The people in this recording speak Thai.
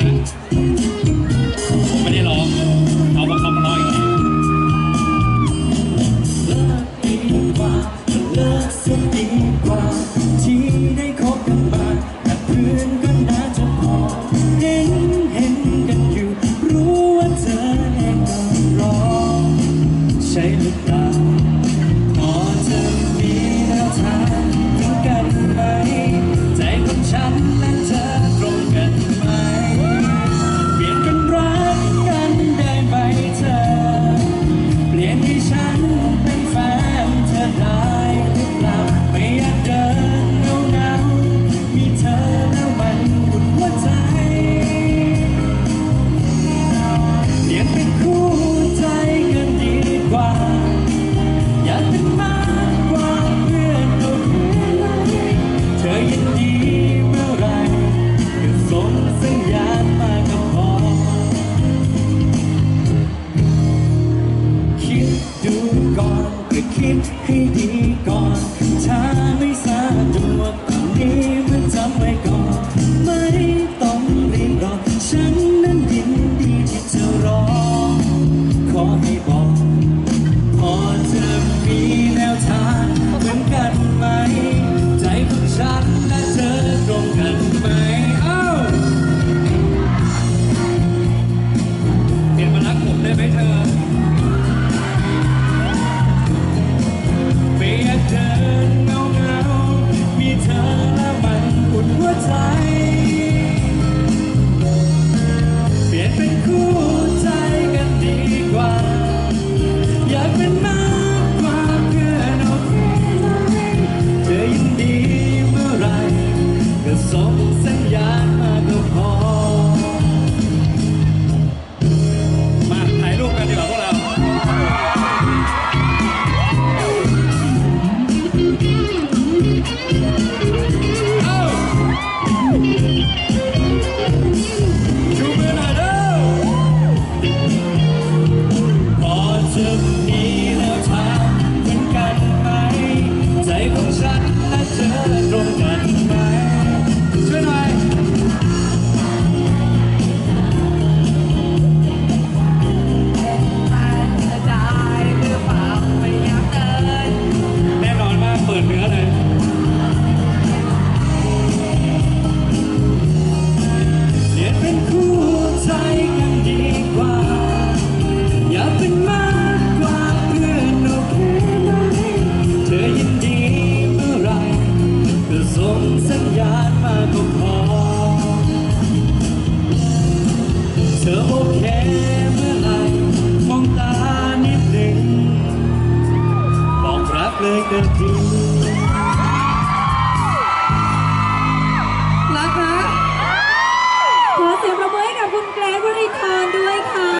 Thank you. ให้ดีก่อน ถ้าไม่สะดวกตอนนี้มันจำไว้ก่อน you. could be